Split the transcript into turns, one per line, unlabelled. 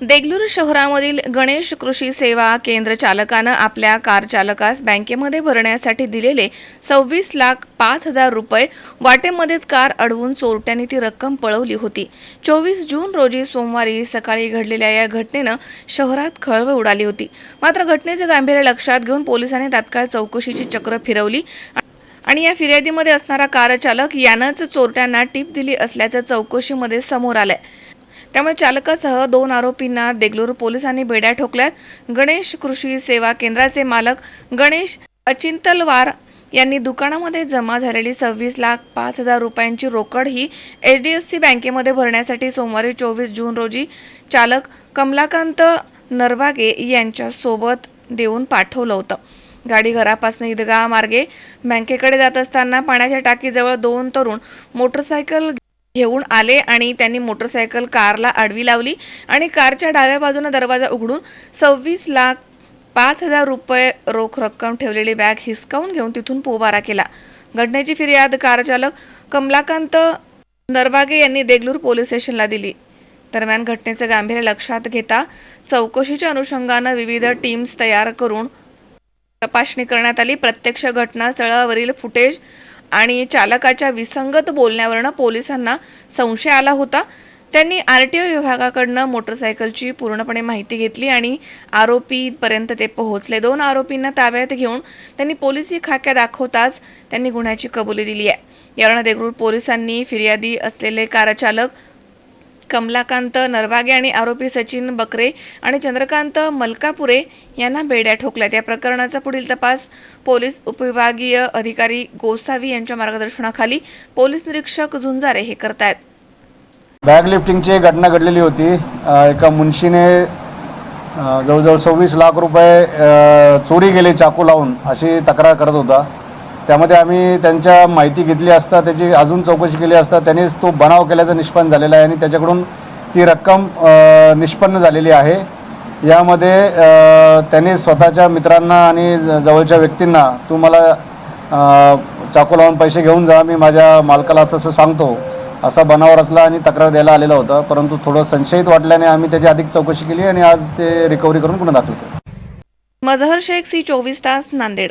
देगलूर शहरामधील गणेश कृषी सेवा केंद्र चालकानं आपल्या कार चालकास बँकेमध्ये भरण्यासाठी दिलेले सव्वीस लाख पाच हजार रुपये वाटेमध्येच कार अडवून चोरट्यांनी ती रक्कम पळवली होती. चोवीस जून रोजी सोमवारी सकाळी घडलेल्या या घटनेनं शहरात खळबळ उडाली होती. मात्र घटनेचे गांभीर्य लक्षात घेऊन पोलिसांनी तात्काळ चौकशीची चक्र फिरवली आणि या फिर्यादीमध्ये असणारा कार चालक यानंच चोरट्यांना टीप दिली असल्याचं चौकशीमध्ये समोर आलंय. त्यामुळे चालकासह दोन आरोपींना देगलूर पोलिसांनी बेड्या ठोकल्यात. गणेश कृषी सेवा केंद्राचे मालक गणेश अचिंतलवार यांनी दुकानामध्ये जमा झालेली सव्वीस लाख पाच हजार रुपयांची रोकड ही एच डी एफ सी बँकेमध्ये भरण्यासाठी सोमवारी चोवीस जून रोजी चालक कमलाकांत नरवागे यांच्या सोबत देऊन पाठवलं होतं. गाडी घरापासून ईदगाह मार्गे बँकेकडे जात असताना पाण्याच्या टाकीजवळ दोन तरुण मोटरसायकल घेऊन आले आणि त्यांनी मोटरसायकल कारला आडवी लावली आणि कारच्या डाव्या बाजूने दरवाजा उघडून सव्वीस लाख पाच हजार रुपये रोख रक्कम ठेवलेली बॅग हिसकावून घेऊन तिथून पोबारा केला. घटनेची फिर्याद कारचालक कमलाकांत नरबागे यांनी देगलूर पोलीस स्टेशनला दिली. दरम्यान घटनेचं गांभीर्य लक्षात घेता चौकशीच्या अनुषंगानं विविध टीम्स तयार करून तपासणी करण्यात आली. प्रत्यक्ष घटनास्थळावरील फुटेज आणि चालकाच्या विसंगत बोलण्यावरनं पोलिसांना संशय आला होता. त्यांनी आर टी ओ विभागाकडनं मोटरसायकलची पूर्णपणे माहिती घेतली आणि आरोपीपर्यंत ते पोहोचले. दोन आरोपींना ताब्यात घेऊन त्यांनी पोलिसी खाक्या दाखवताच त्यांनी गुन्ह्याची कबुली दिली आहे. यावरून देगलूर पोलिसांनी फिर्यादी असलेले कारचालक कमलाकांत नरभागे आणि आरोपी सचिन बकरे आणि चंद्रकांत मलकापुरे यांना बेड्या ठोकल्यात. या प्रकरणाचा पुढील तपास पोलीस उपविभागीय अधिकारी गोसावी यांच्या मार्गदर्शनाखाली पोलीस निरीक्षक झुंजारे हे करतायत.
बॅग लिफ्टिंगची घटना घडलेली होती. एका मुन्शीने जवळजवळ सव्वीस लाख रुपये चोरी गेले चाकू लावून अशी तक्रार करत होता. त्यामध्ये आम्ही त्यांच्या माहिती घेतली असता त्याची अजून चौकशी केली असता त्यांनीच तो बनाव केल्याचं निष्पन्न झालेला आहे आणि त्याच्याकडून ती रक्कम निष्पन्न झालेली आहे. यामध्ये त्यांनी स्वतःच्या मित्रांना आणि जवळच्या व्यक्तींना तू मला चाकू लावून पैसे घेऊन जा मी माझ्या मालकाला तसं सांगतो. असा बनाव रचला आणि तक्रार द्यायला आलेला होता परंतु थोडं संशयित वाटल्याने आम्ही त्याची अधिक चौकशी केली आणि आज ते रिकव्हरी करून पुन्हा दाखल केलं.
मजहर शेख सी चोवीस तास नांदेड